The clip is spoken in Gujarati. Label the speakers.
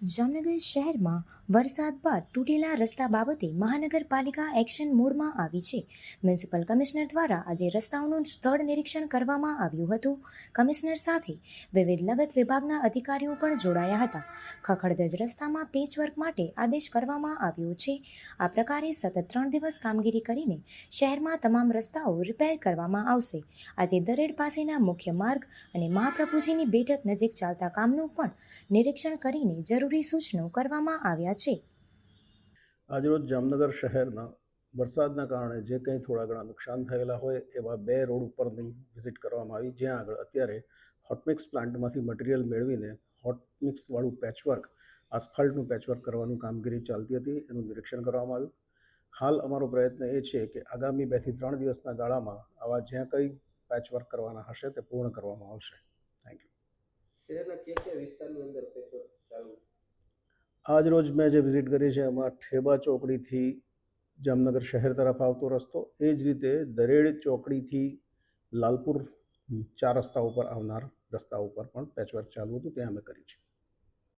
Speaker 1: જામનગર શહેરમાં વરસાદ બાદ તૂટેલા રસ્તા બાબતે મહાનગરપાલિકા એક્શન મોડમાં આવી છે. મ્યુનિસિપલ કમિશનર દ્વારા આજે રસ્તાઓનું સ્થળ નિરીક્ષણ કરવામાં આવ્યું હતું. કમિશનર સાથે વિવિધ લગત વિભાગના અધિકારીઓ પણ જોડાયા હતા. ખખડધજ રસ્તામાં પેચવર્ક માટે આદેશ કરવામાં આવ્યો છે. આ પ્રકારે સતત ત્રણ દિવસ કામગીરી કરીને શહેરમાં તમામ રસ્તાઓ રિપેર કરવામાં આવશે. આજે દરેડ પાસેના મુખ્ય માર્ગ અને મહાપ્રભુજીની બેઠક નજીક ચાલતા કામનું પણ નિરીક્ષણ કરીને જરૂરી સૂચનો કરવામાં આવ્યા છે.
Speaker 2: આજરોજ જામનગર શહેરના વરસાદના કારણે જે કંઈ થોડા ઘણા નુકસાન થયેલા હોય એવા બે રોડ ઉપરની વિઝિટ કરવામાં આવી. જ્યાં આગળ અત્યારે હોટમિક્સ પ્લાન્ટમાંથી મટીરિયલ મેળવીને હોટમિક્સવાળું પેચવર્ક આસ્ફાલ્ટનું પેચવર્ક કરવાનું કામગીરી ચાલતી હતી એનું નિરીક્ષણ કરવામાં આવ્યું. હાલ અમારો પ્રયત્ન એ છે કે આગામી બેથી ત્રણ દિવસના ગાળામાં આવા જ્યાં કંઈ પેચવર્ક કરવાના હશે તે પૂર્ણ કરવામાં આવશે. થેન્ક યુ
Speaker 3: શહેરના કયા કયા વિસ્તારની અંદર પેચવર્ક ચાલુ
Speaker 2: આજ રોજ મેં જે વિઝિટ કરી છે, એમાં ઠેબા ચોકડીથી જામનગર શહેર તરફ આવતો રસ્તો, એ જ રીતે દરેડ ચોકડીથી લાલપુર ચાર રસ્તા ઉપર આવનાર રસ્તા ઉપર પણ પેચવર્ક ચાલુ હતું ત્યાં અમે કરી છે.